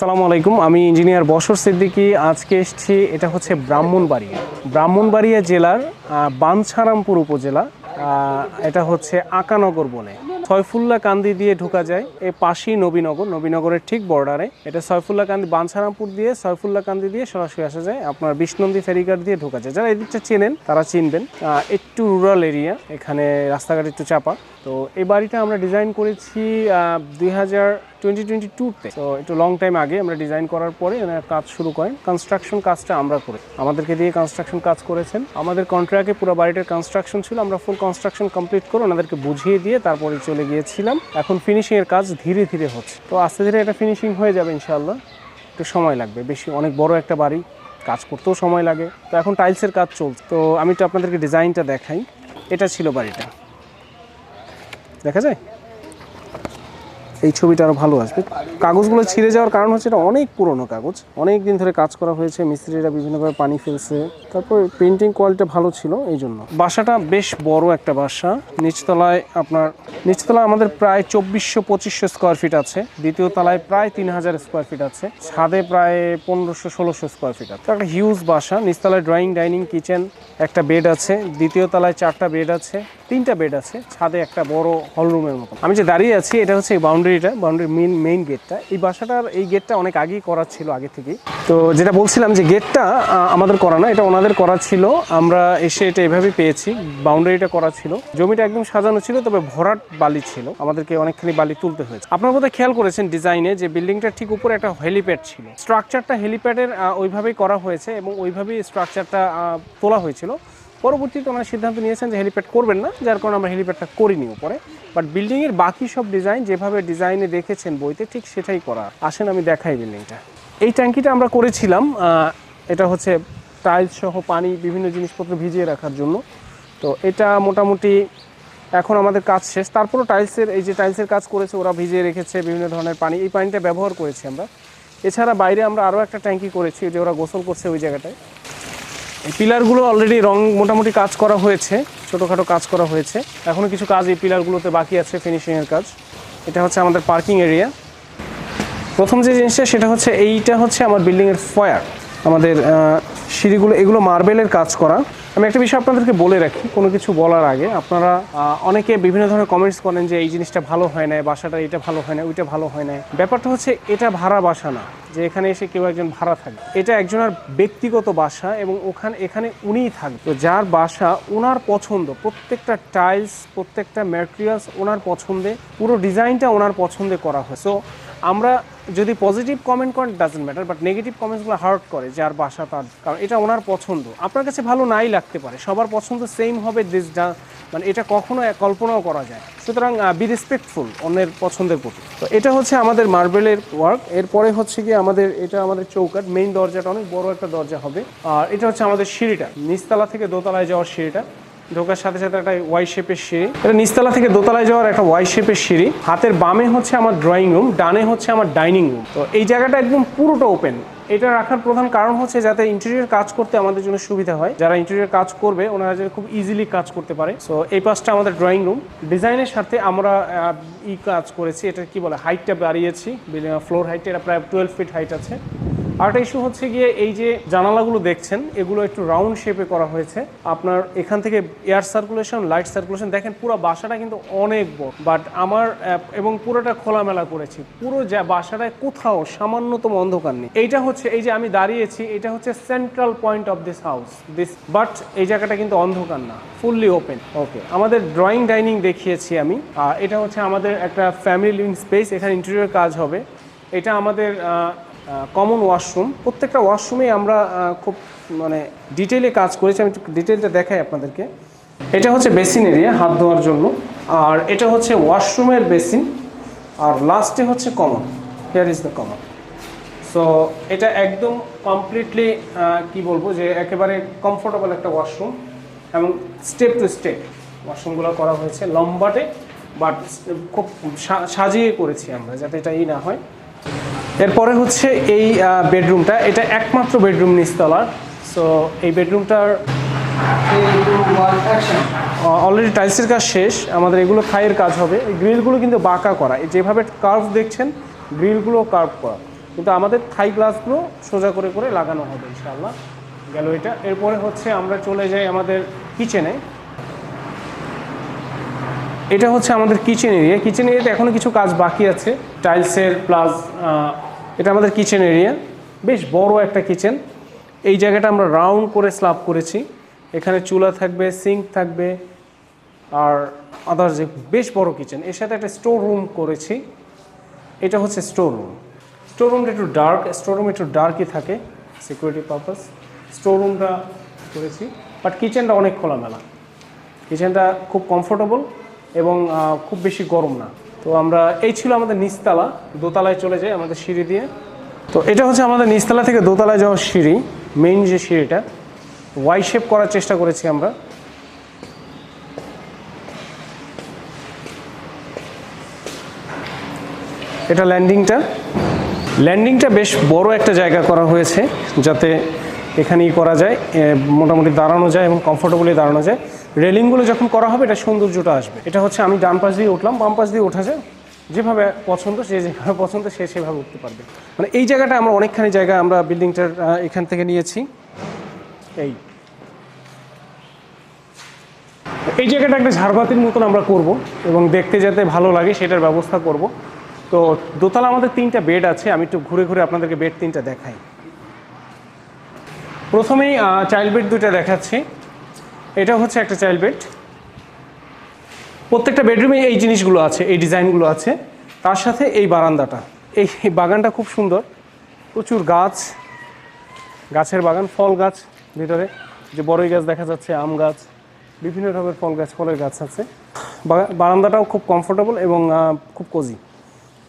আসসালামু আলাইকুম, আমি ইঞ্জিনিয়ার বশর সিদ্দিকী। আজকে এসেছি, এটা হচ্ছে ব্রাহ্মণবাড়িয়া। ব্রাহ্মণবাড়িয়া জেলার বাঞ্ছারামপুর উপজেলা এটা হচ্ছে আকানগর বলে। ছয়ফুল্লা কান্দি দিয়ে ঢোকা যায় এই পাশেই নবীনগর, নবীনগরের ঠিক বর্ডারে এটা ছয়ফুল্লা কান্দি বাঞ্ছারামপুর দিয়ে, সয়ফুল্লা কান্দি দিয়ে সরাসরি আসা যায়। আপনার বিষ্ণন্দী ফেরিঘাট দিয়ে ঢোকা যায়। যারা এদিকটা চেনেন, তারা চিনবেন। একটু রুরাল এরিয়া এখানে রাস্তাঘাট একটু চাপা। তো এই বাড়িটা আমরা ডিজাইন করেছি দুই হাজার টোয়েন্টি টোয়েন্টি টুতে তো একটু লং টাইম আগে আমরা ডিজাইন করার পরে এনারা কাজ শুরু করেন। কনস্ট্রাকশন কাজটা আমরা করি আমাদেরকে দিয়ে কনস্ট্রাকশন কাজ করেছেন। আমাদের কন্ট্রাক্টে পুরো বাড়িটার কনস্ট্রাকশন ছিল। আমরা ফুল কনস্ট্রাকশন কমপ্লিট করে ওনাদেরকে বুঝিয়ে দিয়ে তারপরে চলে গিয়েছিলাম। এখন ফিনিশিং এর কাজ ধীরে ধীরে হচ্ছে। তো আস্তে ধীরে এটা ফিনিশিং হয়ে যাবে ইনশাআল্লাহ। একটু সময় লাগবে। বেশি অনেক বড় একটা বাড়ি, কাজ করতেও সময় লাগে। তো এখন টাইলসের কাজ চলছে। তো আমি তো আপনাদেরকে ডিজাইনটা দেখাই। এটা ছিল বাড়িটা। দেখা যায়? এই ছবিটা আরও ভালো আসবে। কাগজগুলো ছিঁড়ে যাওয়ার কারণ হচ্ছে এটা অনেক পুরনো কাগজ। অনেক দিন ধরে কাজ করা হয়েছে, মিস্ত্রিরা বিভিন্নভাবে পানি ফেলছে। তারপর পেন্টিং কোয়ালিটি ভালো ছিল এই জন্য বাসাটা বেশ বড় একটা বাসা। নিচতলায় আপনার, নিচতলায় আমাদের প্রায় চব্বিশশো পঁচিশশো স্কোয়ার ফিট আছে। দ্বিতীয় তলায় প্রায় তিন হাজার স্কোয়ার ফিট আছে। ছাদে প্রায় পনেরোশো, ষোলোশো স্কোয়ার ফিট আছে। একটা হিউজ বাসা। নিচতলায় ড্রয়িং ডাইনিং কিচেন একটা বেড আছে। দ্বিতীয় তলায় চারটা বেড আছে। তিনটা বেড আছে, ছাদে একটা বড় হল রুমের মতো আমি যে দাঁড়িয়ে আছি, এটা হচ্ছে এই বাউন্ডারিটা বাউন্ডারি মেইন মেইন গেটটা এই বাসাটার এই গেটটা অনেক আগেই করা ছিল, আগে থেকেই। তো যেটা বলছিলাম যে গেটটা আমাদের করা না, এটা ওনাদের করা ছিল। আমরা এসে এটা এভাবে পেয়েছি বাউন্ডারিটা করা ছিল। জমিটা একদম সাজানো ছিল, তবে ভরাট বালি ছিল। আমাদেরকে অনেকখানি বালি তুলতে হয়েছে। আপনার বোধহয় খেয়াল করেছেন ডিজাইনে যে বিল্ডিংটার ঠিক উপরে একটা হেলিপ্যাড ছিল। স্ট্রাকচারটা হেলিপ্যাডের ওইভাবেই করা হয়েছে এবং ওইভাবেই স্ট্রাকচারটা তোলা হয়েছিল। পরবর্তীতে ওনারা সিদ্ধান্ত নিয়েছেন যে হেলিপ্যাড করবেন না, যার কারণে আমরা হেলিপ্যাডটা করিনি উপরে। বাট বিল্ডিংয়ের বাকি সব ডিজাইন যেভাবে ডিজাইনে দেখেছেন বইতে, ঠিক সেটাই করা। আসেন, আমি দেখাই বিল্ডিংটা এই ট্যাঙ্কিটা আমরা করেছিলাম এটা হচ্ছে টাইলস সহ পানি, বিভিন্ন জিনিসপত্র ভিজিয়ে রাখার জন্য। তো এটা মোটামুটি এখন আমাদের কাজ শেষ। তারপরও টাইলসের এই যে টাইলসের কাজ করেছে, ওরা ভিজিয়ে রেখেছে বিভিন্ন ধরনের পানি। এই পানিটা ব্যবহার করেছি আমরা। এছাড়া বাইরে আমরা আরও একটা ট্যাঙ্কি করেছি যে ওরা গোসল করছে ওই জায়গাটায়। এই পিলারগুলো অলরেডি রং মোটামুটি কাজ করা হয়েছে, ছোটোখাটো কাজ করা হয়েছে। এখনও কিছু কাজ এই পিলারগুলোতে বাকি আছে ফিনিশিংয়ের কাজ। এটা হচ্ছে আমাদের পার্কিং এরিয়া প্রথম যে জিনিসটা, সেটা হচ্ছে এইটা হচ্ছে আমার বিল্ডিংয়ের ফয়ার আমাদের সিঁড়িগুলো, এগুলো মার্বেলের কাজ করা। আমি একটা বিষয় আপনাদেরকে বলে রাখি, কোনো কিছু বলার আগে আপনারা অনেকে বিভিন্ন ধরনের কমেন্টস করেন যে এই জিনিসটা ভালো হয় না বাসাটা এটা ভালো হয় না ওইটা ভালো হয় না ব্যাপারটা হচ্ছে এটা ভাড়া বাসা না, যে এখানে এসে কেউ একজন ভাড়া থাকবে এটা একজনের ব্যক্তিগত বাসা এবং ওখানে, এখানে উনিই থাকবে। তো যার বাসা ওনার পছন্দ, প্রত্যেকটা টাইলস প্রত্যেকটা ম্যাটেরিয়ালস ওনার পছন্দে, পুরো ডিজাইনটা ওনার পছন্দে করা হয়। সো আমরা যদি পজিটিভ কমেন্ট করেন ডাজেন্ট ম্যাটার বাট নেগেটিভ কমেন্টসগুলো হার্ট করে যার বাসা তার, কারণ এটা ওনার পছন্দ। আপনার কাছে ভালো নাই লাগতে পারে, সবার পছন্দ সেম হবে দিস মানে এটা কখনো কল্পনাও করা যায় সুতরাং বি রেসপেক্টফুল অন্যের পছন্দের প্রতি। তো এটা হচ্ছে আমাদের মার্বেলের ওয়ার্ক এরপরে হচ্ছে কি আমাদের, এটা আমাদের চৌকাট মেইন দরজাটা অনেক বড় একটা দরজা হবে। আর এটা হচ্ছে আমাদের সিঁড়িটা, নিচতলা থেকে দোতলায় যাওয়ার সিঁড়িটা। ঢোকার সাথে সাথে একটা ওয়াই শেপের সিঁড়ি। এটা নিচতলা থেকে দোতলায় যাওয়ার একটা ওয়াই শেপের সিঁড়ি। হাতের বামে হচ্ছে আমার ড্রয়িং রুম ডানে হচ্ছে আমার ডাইনিং রুম তো এই জায়গাটা একদম পুরোটা ওপেন এটা রাখার প্রধান কারণ হচ্ছে যাতে ইন্টেরিয়র কাজ করতে আমাদের জন্য সুবিধা হয়। যারা ইন্টেরিয়র কাজ করবে, ওনারা যাতে খুব ইজিলি কাজ করতে পারে। সো এই পাশটা আমাদের ড্রয়িং রুম ডিজাইনের সাথে আমরা ই কাজ করেছি। এটা কি বলে? হাইটটা বাড়িয়েছি। ফ্লোর হাইট এটা প্রায় টুয়েলভ ফিট হাইট আছে। আরেকটা ইস্যু হচ্ছে গিয়ে এই যে জানালাগুলো দেখছেন, এগুলো একটু রাউন্ড শেপে করা হয়েছে। আপনার এখান থেকে এয়ার সার্কুলেশন লাইট সার্কুলেশন দেখেন পুরো বাসাটা কিন্তু অনেক বড়। বাট আমার এবং পুরোটা খোলামেলা করেছি। পুরো যা বাসাটায় কোথাও সামান্যতম অন্ধকার নেই। এইটা হচ্ছে, এই যে আমি দাঁড়িয়েছি, এটা হচ্ছে central point of this house this but এই জায়গাটা কিন্তু অন্ধকার না ফুললি ওপেন ওকে আমাদের ড্রয়িং ডাইনিং দেখিয়েছি আমি। এটা হচ্ছে আমাদের একটা ফ্যামিলি লিভিং স্পেস এখানে ইন্টেরিয়র কাজ হবে। এটা আমাদের কমন ওয়াশরুম প্রত্যেকটা ওয়াশরুমে আমরা খুব মানে ডিটেলে কাজ করেছি। আমি ডিটেলটা দেখাই আপনাদেরকে। এটা হচ্ছে বেসিন এরিয়া হাত ধোয়ার জন্য। আর এটা হচ্ছে ওয়াশরুমের বেসিন আর লাস্টে হচ্ছে common here is the common so এটা একদম কমপ্লিটলি কি বলব যে, একেবারে কমফোর্টেবল একটা ওয়াশরুম এবং স্টেপ টু স্টেপ ওয়াশরুমগুলো করা হয়েছে লম্বাটে। বাট খুব সাজিয়ে করেছি আমরা, যাতে এটা ই না হয়। এরপরে হচ্ছে এই বেডরুমটা। এটা একমাত্র বেডরুম নিচতলার। সো এই বেডরুমটার অলরেডি টাইলসের কাজ শেষ। আমাদের এগুলো থাইয়ের কাজ হবে। গ্রিলগুলো কিন্তু বাঁকা করা। এই যেভাবে কার্ভ দেখছেন, গ্রিলগুলো কার্ভ করা। কিন্তু আমাদের থাই গ্লাসগুলো সোজা করে করে লাগানো হবে, ইনশাআল্লাহ। গেল এটা। এরপরে হচ্ছে আমরা চলে যাই আমাদের কিচেনে এটা হচ্ছে আমাদের কিচেন এরিয়া কিচেন এরিয়াতে এখনও কিছু কাজ বাকি আছে। টাইলসের প্লাস এটা আমাদের কিচেন এরিয়া বেশ বড় একটা কিচেন এই জায়গাটা আমরা রাউন্ড করে স্ল্যাব করেছি। এখানে চুলা থাকবে সিঙ্ক থাকবে, আর আদার্স বেশ বড় কিচেন এর সাথে একটা স্টোর রুম করেছি। এটা হচ্ছে স্টোর রুম স্টোর রুমটা একটু ডার্ক স্টোর রুম একটু ডার্কই থাকে সিকিউরিটি পারপাস স্টোর রুমটা করেছি। বাট কিচেনটা অনেক খোলামেলা। কিচেনটা খুব কমফোর্টেবল এবং খুব বেশি গরম না। তো আমরা, এই ছিল আমাদের নিচতলা, দোতলায় চলে যাই আমাদের সিঁড়ি দিয়ে। তো এটা হচ্ছে আমাদের নিচতলা থেকে দোতলায় যাওয়ার সিঁড়ি মেইন যে সিঁড়িটা। ওয়াই শেপ করার চেষ্টা করেছি আমরা। এটা ল্যান্ডিংটা ল্যান্ডিংটা বেশ বড় একটা জায়গা করা হয়েছে, যাতে এখানেই করা যায় মোটামুটি দাঁড়ানো যায় এবং কমফোর্টেবলি দাঁড়ানো যায়। রেলিংগুলো যখন করা হবে, এটা সৌন্দর্যটা আসবে। এটা হচ্ছে আমি ডান পাশ দিয়ে উঠলাম, বাম পাশ দিয়ে ওঠা যায়। যেভাবে পছন্দ, সে যেভাবে পছন্দ, সে সেভাবে উঠতে পারবে। মানে এই জায়গাটা আমরা অনেকখানি জায়গা আমরা বিল্ডিংটার এখান থেকে নিয়েছি। এই। এই জায়গাটা একটা ঝাড়বাতির মতন আমরা করব এবং দেখতে যাতে ভালো লাগে, সেটার ব্যবস্থা করব। তো দোতলা আমাদের তিনটা বেড আছে, আমি একটু ঘুরে ঘুরে আপনাদেরকে বেড তিনটা দেখাই। প্রথমেই চাইল্ড বেড দুইটা দেখাচ্ছি। এটা হচ্ছে একটা চাইল্ড বেড প্রত্যেকটা বেডরুমে এই জিনিসগুলো আছে, এই ডিজাইনগুলো আছে। তার সাথে এই বারান্দাটা। এই বাগানটা খুব সুন্দর। প্রচুর গাছ। গাছের বাগান, ফল গাছ ভিতরে। যে বড়ই গাছ দেখা যাচ্ছে, আম গাছ, বিভিন্ন রকমের ফল গাছ, ফলের গাছ আছে। বারান্দাটাও খুব কমফোর্টেবল এবং খুব কোজি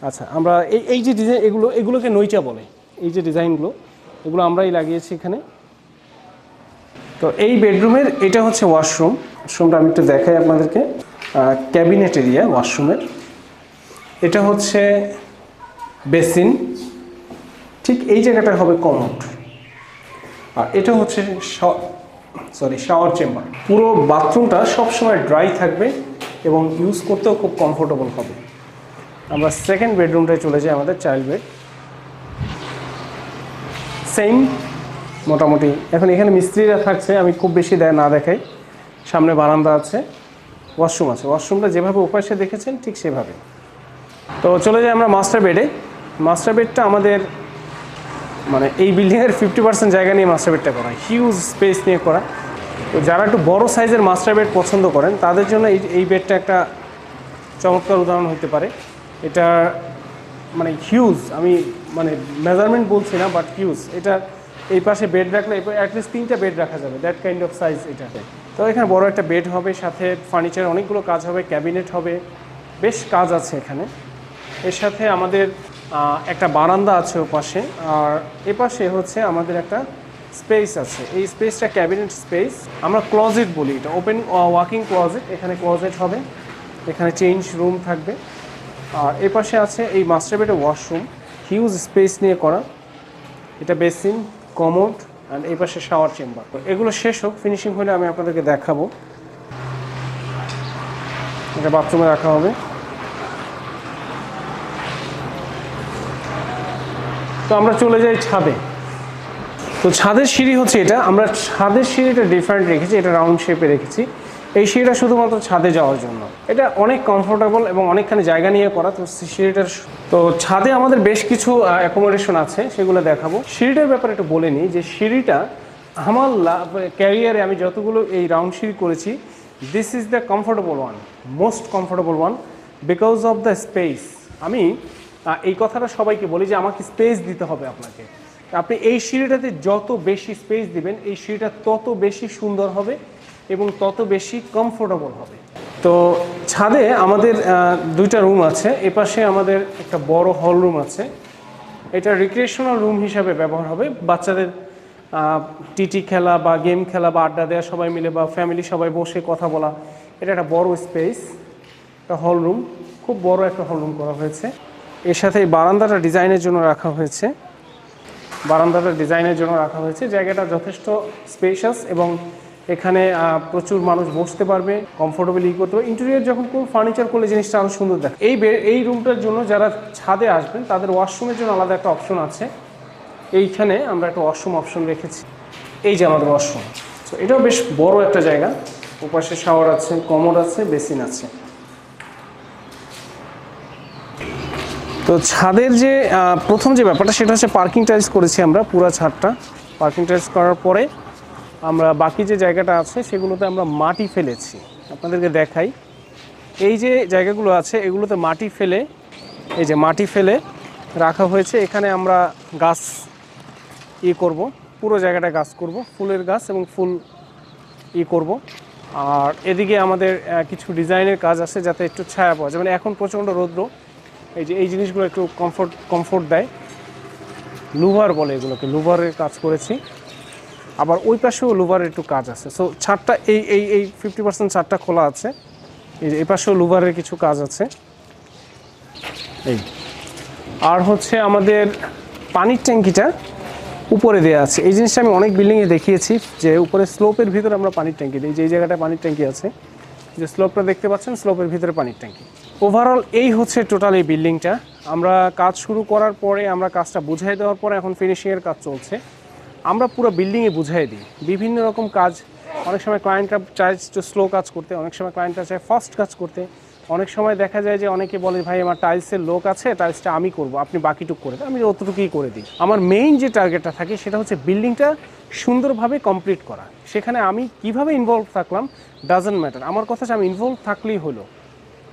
আচ্ছা আমরা এই এই যে ডিজাইন এগুলো, এগুলোকে নইচা বলে। এই যে ডিজাইনগুলো এগুলো আমরাই লাগিয়েছি এখানে। তো এই বেডরুমের, এটা হচ্ছে ওয়াশরুম। ওয়াশরুমটা আমি একটু দেখাই আপনাদেরকে। ক্যাবিনেট এরিয়া, ওয়াশরুমের। এটা হচ্ছে বেসিন। ঠিক এই জায়গাটা হবে কমোড। আর এটা হচ্ছে সরি, শাওয়ার চেম্বার। পুরো বাথরুমটা সবসময় ড্রাই থাকবে এবং ইউজ করতেও খুব কমফোর্টেবল হবে। আমরা সেকেন্ড বেডরুমটায় চলে যাই আমাদের চাইল্ড বেড। সেম মোটামুটি। এখন এখানে মিস্ত্রিরা থাকছে, আমি খুব বেশি দেয় না দেখাই। সামনে বারান্দা আছে, ওয়াশরুম আছে। ওয়াশরুমটা যেভাবে ওপাশে দেখেছেন, ঠিক সেভাবে। তো চলে যাই আমরা মাস্টার বেডে। মাস্টার বেডটা আমাদের মানে এই বিল্ডিংয়ের ফিফটি পার্সেন্ট জায়গা নিয়ে মাস্টার বেডটা করা। হিউজ স্পেস নিয়ে করা। তো যারা একটু বড় সাইজের মাস্টার বেড পছন্দ করেন, তাদের জন্য এই এই বেডটা একটা চমৎকার উদাহরণ হতে পারে। এটা মানে হিউজ আমি মানে মেজারমেন্ট বলছি না বাট হিউজ এটা এই পাশে বেড রাখলে অ্যাটলিস্ট তিনটা বেড রাখা যাবে দ্যাট কাইন্ড অফ সাইজ এটা। তো এখানে বড় একটা বেড হবে, সাথে ফার্নিচার অনেকগুলো কাজ হবে ক্যাবিনেট হবে, বেশ কাজ আছে এখানে। এর সাথে আমাদের একটা বারান্দা আছে ও পাশে, আর এ পাশে হচ্ছে আমাদের একটা স্পেস আছে। এই স্পেসটা ক্যাবিনেট স্পেস আমরা ক্লজেট বলি এটা। ওপেন ওয়াকিং ক্লজেট এখানে ক্লজেট হবে, এখানে চেঞ্জ রুম থাকবে। আর এ পাশে আছে এই মাস্টার বেডের ওয়াশরুম হিউজ স্পেস নিয়ে করা। এটা বেসিন কমোড অ্যান্ড এই পাশে শাওয়ার চেম্বার এগুলো শেষ হোক ফিনিশিং হলে আমি আপনাদেরকে দেখাবো। এটা বাথরুমে রাখা হবে। তো আমরা চলে যাই ছাদে। তো ছাদের সিঁড়ি হচ্ছে এটা। আমরা ছাদের সিঁড়িটা ডিফারেন্ট রেখেছি, এটা রাউন্ড শেপে রেখেছি। এই সিঁড়িটা শুধুমাত্র ছাদে যাওয়ার জন্য। এটা অনেক কমফোর্টেবল এবং অনেকখানি জায়গা নিয়ে করা, তো সিঁড়িটার তো ছাদে আমাদের বেশ কিছু অ্যাকোমোডেশন আছে, সেগুলো দেখাবো। সিঁড়িটার ব্যাপারে একটু বলে নিই যে সিঁড়িটা আমার ক্যারিয়ারে আমি যতগুলো এই রাউন্ড সিঁড়ি করেছি this is the comfortable one most comfortable one because of the space আমি এই কথাটা সবাইকে বলি যে আমাকে স্পেস দিতে হবে আপনাকে। আপনি এই সিঁড়িটাতে যত বেশি স্পেস দিবেন, এই সিঁড়িটা তত বেশি সুন্দর হবে। এবং তত বেশি কমফোর্টেবল হবে। তো ছাদে আমাদের দুইটা রুম আছে। এপাশে আমাদের একটা বড় হল রুম আছে। এটা রিক্রিয়েশনাল রুম হিসাবে ব্যবহার হবে। বাচ্চাদের টিটি খেলা বা গেম খেলা বা আড্ডা দেওয়া সবাই মিলে বা ফ্যামিলি সবাই বসে কথা বলা, এটা একটা বড় স্পেস একটা হল রুম খুব বড় একটা হল রুম করা হয়েছে। এর সাথে এই বারান্দাটা ডিজাইনের জন্য রাখা হয়েছে। বারান্দাটা ডিজাইনের জন্য রাখা হয়েছে। জায়গাটা যথেষ্ট স্পেশাস এবং এখানে প্রচুর মানুষ বসতে পারবে কমফোর্টেবল ই করতে পারবে। ইন্টেরিয়ার যখন কোনো ফার্নিচার করলে জিনিসটা আরও সুন্দর দেখে এই এই রুমটার জন্য যারা ছাদে আসবেন, তাদের ওয়াশরুমের জন্য আলাদা একটা অপশন আছে। এইখানে আমরা একটা ওয়াশরুম অপশন রেখেছি। এই যে আমাদের ওয়াশরুম তো এটাও বেশ বড় একটা জায়গা। ওপাশে শাওয়ার আছে কমোড আছে বেসিন আছে। তো ছাদের যে প্রথম যে ব্যাপারটা, সেটা হচ্ছে পার্কিং টাইলস করেছি আমরা, পুরো ছাদটা। পার্কিং টাইলস করার পরে আমরা বাকি যে জায়গাটা আছে সেগুলোতে আমরা মাটি ফেলেছি। আপনাদেরকে দেখাই। এই যে জায়গাগুলো আছে, এগুলোতে মাটি ফেলে, এই যে মাটি ফেলে রাখা হয়েছে। এখানে আমরা গাছ ই করব, পুরো জায়গাটা গাছ করব, ফুলের গাছ এবং ফুল ই করব। আর এদিকে আমাদের কিছু ডিজাইনের কাজ আছে যাতে একটু ছায়া পাওয়া যায়। মানে এখন প্রচণ্ড রৌদ্র। এই যে এই জিনিসগুলো একটু কমফোর্ট কমফোর্ট দেয়। লুভার বলে এগুলোকে, লুভারের কাজ করেছি। আবার ওই পাশেও লুভারের একটু কাজ আছে। সো ছাদটা এই এই এই ফিফটি পার্সেন্ট ছাদটা খোলা আছে। এই যে, এই পাশেও লুভারের কিছু কাজ আছে। এই। আর হচ্ছে আমাদের পানির ট্যাঙ্কিটা উপরে দেওয়া আছে। এই জিনিসটা আমি অনেক বিল্ডিংয়ে দেখিয়েছি যে উপরে স্লোপের ভিতরে আমরা পানির ট্যাঙ্কি দিই। যে জায়গাটায় পানির ট্যাঙ্কি আছে। যে স্লোপটা দেখতে পাচ্ছেন স্লোপের ভিতরে পানির ট্যাঙ্কি। ওভারঅল এই হচ্ছে টোটাল এই বিল্ডিংটা আমরা কাজ শুরু করার পরে আমরা কাজটা বুঝাই দেওয়ার পরে এখন ফিনিশিংয়ের কাজ চলছে। আমরা পুরো বিল্ডিংয়ে বুঝাই দিই। বিভিন্ন রকম কাজ, অনেক সময় ক্লায়েন্টরা চায় একটু স্লো কাজ করতে, অনেক সময় ক্লায়েন্টরা চায় ফাস্ট কাজ করতে। অনেক সময় দেখা যায় যে অনেকে বলে, ভাই, আমার টাইলসের লোক আছে টাইলসটা আমি করব, আপনি বাকিটুক করে আমি অতটুকুই করে দিই। আমার মেইন যে টার্গেটটা থাকে, সেটা হচ্ছে বিল্ডিংটা সুন্দরভাবে কমপ্লিট করা। সেখানে আমি কীভাবে ইনভলভ থাকলাম ডাজেন্ট ম্যাটার আমার কথা আমি ইনভলভ থাকলেই হলো।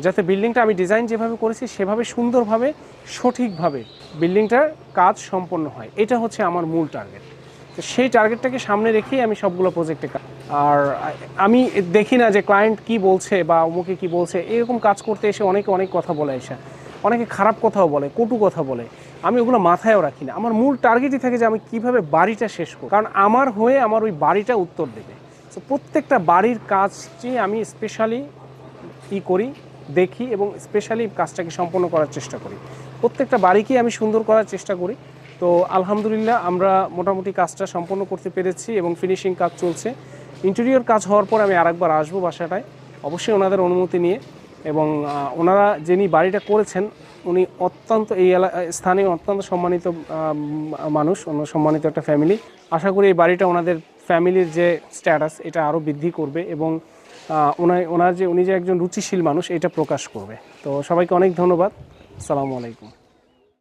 যাতে বিল্ডিংটা আমি ডিজাইন যেভাবে করেছি, সেভাবে সুন্দরভাবে, সঠিকভাবে বিল্ডিংটার কাজ সম্পন্ন হয়। এটা হচ্ছে আমার মূল টার্গেট তো সেই টার্গেটটাকে সামনে রেখেই আমি সবগুলো প্রজেক্টে আর আমি দেখি না যে ক্লায়েন্ট কি বলছে বা অমুকে কি বলছে। এরকম কাজ করতে এসে অনেকে অনেক কথা বলে এসে। অনেকে খারাপ কথাও বলে, কটু কথা বলে। আমি ওগুলো মাথায়ও রাখি না। আমার মূল টার্গেটই থাকে যে আমি কীভাবে বাড়িটা শেষ করব। কারণ আমার হয়ে আমার ওই বাড়িটা উত্তর দেবে। তো প্রত্যেকটা বাড়ির কাজটি আমি স্পেশালি ই করি, দেখি এবং স্পেশালি কাজটাকে সম্পন্ন করার চেষ্টা করি। প্রত্যেকটা বাড়িকেই আমি সুন্দর করার চেষ্টা করি। তো আলহামদুলিল্লাহ আমরা মোটামুটি কাজটা সম্পন্ন করতে পেরেছি এবং ফিনিশিং কাজ চলছে। ইন্টেরিয়র কাজ হওয়ার পর আমি আরেকবার আসব বাসাটায়। অবশ্যই ওনাদের অনুমতি নিয়ে এবং ওনারা যিনি বাড়িটা করেছেন, উনি অত্যন্ত এই স্থানীয় অত্যন্ত সম্মানিত মানুষ, অন্য সম্মানিত একটা ফ্যামিলি আশা করি এই বাড়িটা ওনাদের ফ্যামিলির যে স্ট্যাটাস এটা আরও বৃদ্ধি করবে এবং ওনার ওনার যে, উনি যে একজন রুচিশীল মানুষ, এটা প্রকাশ করবে। তো সবাইকে অনেক ধন্যবাদ। আসসালামু আলাইকুম।